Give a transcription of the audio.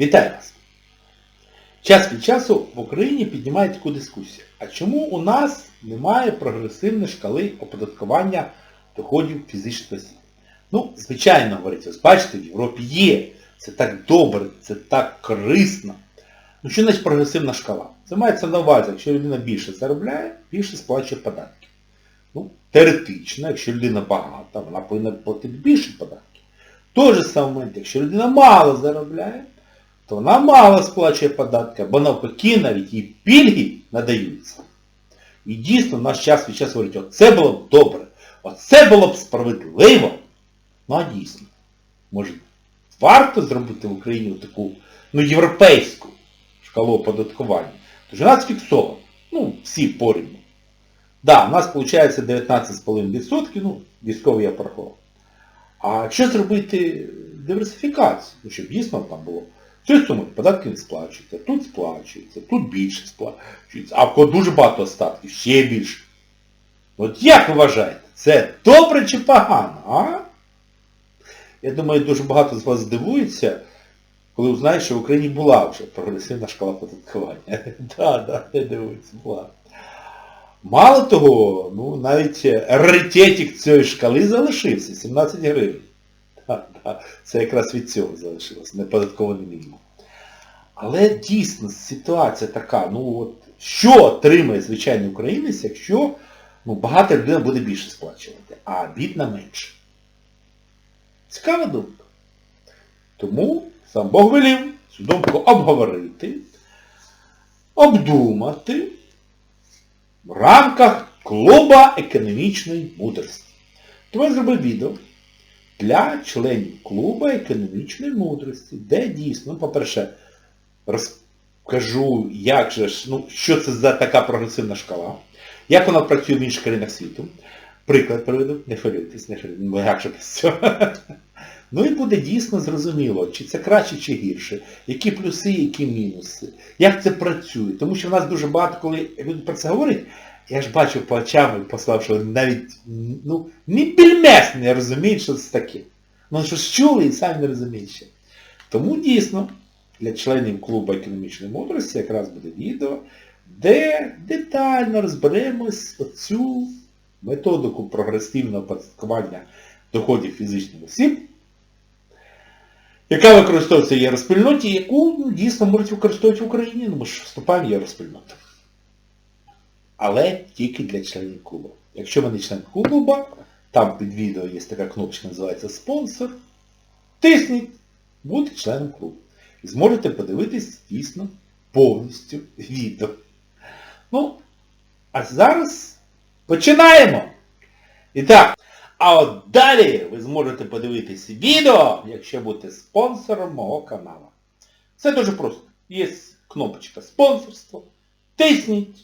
Вітаю вас! Час від часу в Україні піднімають таку дискусію. А чому у нас немає прогресивної шкали оподаткування доходів фізичних осіб? Ну, звичайно, говориться, ось бачите, в Європі є. Це так добре, це так корисно. Ну що значить прогресивна шкала? Це мається на увазі, якщо людина більше заробляє, більше сплачує податки. Ну, теоретично, якщо людина багата, вона повинна платити більше податків. Той же самий момент, якщо людина мало заробляє, то вона мало сплачує податки, або навпаки навіть їй пільги надаються. І дійсно наш час від часу говорить, оце було б добре, оце було б справедливо. Ну а дійсно, може, варто зробити в Україні таку ну, європейську шкалу оподаткування. Тож у нас фіксовано. Ну, всі порівняно. Да, у нас виходить 19,5%, ну, військовий я порахував. А що зробити диверсифікацію? Ну, щоб дійсно там було. Цю суму податки не сплачуються, тут сплачується, тут більше сплачується, а в кого дуже багато остатків, ще більше. От як ви вважаєте, це добре чи погано, а? Я думаю, дуже багато з вас здивується, коли узнають, що в Україні була вже прогресивна шкала податкування. Так, так, не дивується, була. Мало того, ну навіть раритетик цієї шкали залишився, 17 гривень. Це якраз від цього залишилось, неподаткований мінімум. Але дійсно ситуація така, ну от, що отримає звичайний українець, якщо ну, багата людина буде більше сплачувати, а бідна менше. Цікава думка. Тому сам Бог велів цю думку обговорити, обдумати в рамках клуба економічної мудрості. Тому я зробив відео для членів клуба економічної мудрості, де дійсно, ну, по-перше, розкажу, як же ж, ну, що це за така прогресивна шкала, як вона працює в інших країнах світу. Приклад приведу, не хвилюйтесь, не хвилюйтесь, ну. Ну і буде дійсно зрозуміло, чи це краще, чи гірше, які плюси, які мінуси, як це працює. Тому що в нас дуже багато, коли люди про це говорять, я ж бачу по очам і послав, що навіть ну, ні пільмес не розуміють, що це таке. Ну що ж чули і самі не розуміють ще. Тому дійсно для членів клубу економічної мудрості якраз буде відео, де детально розберемось оцю методику прогресивного оподаткування доходів фізичних осіб, яка використовується в євроспільноті, яку ну, дійсно можуть використовувати в Україні, ну ми ж вступаємо в євроспільноту. Але тільки для членів клубу. Якщо ви не член клубу, там під відео є така кнопочка, називається спонсор. Тисніть, будьте членом клубу. І зможете подивитись дійсно повністю відео. Ну, а зараз починаємо! І так, а от далі ви зможете подивитись відео, якщо будете спонсором мого каналу. Це дуже просто. Є кнопочка спонсорство. Тисніть.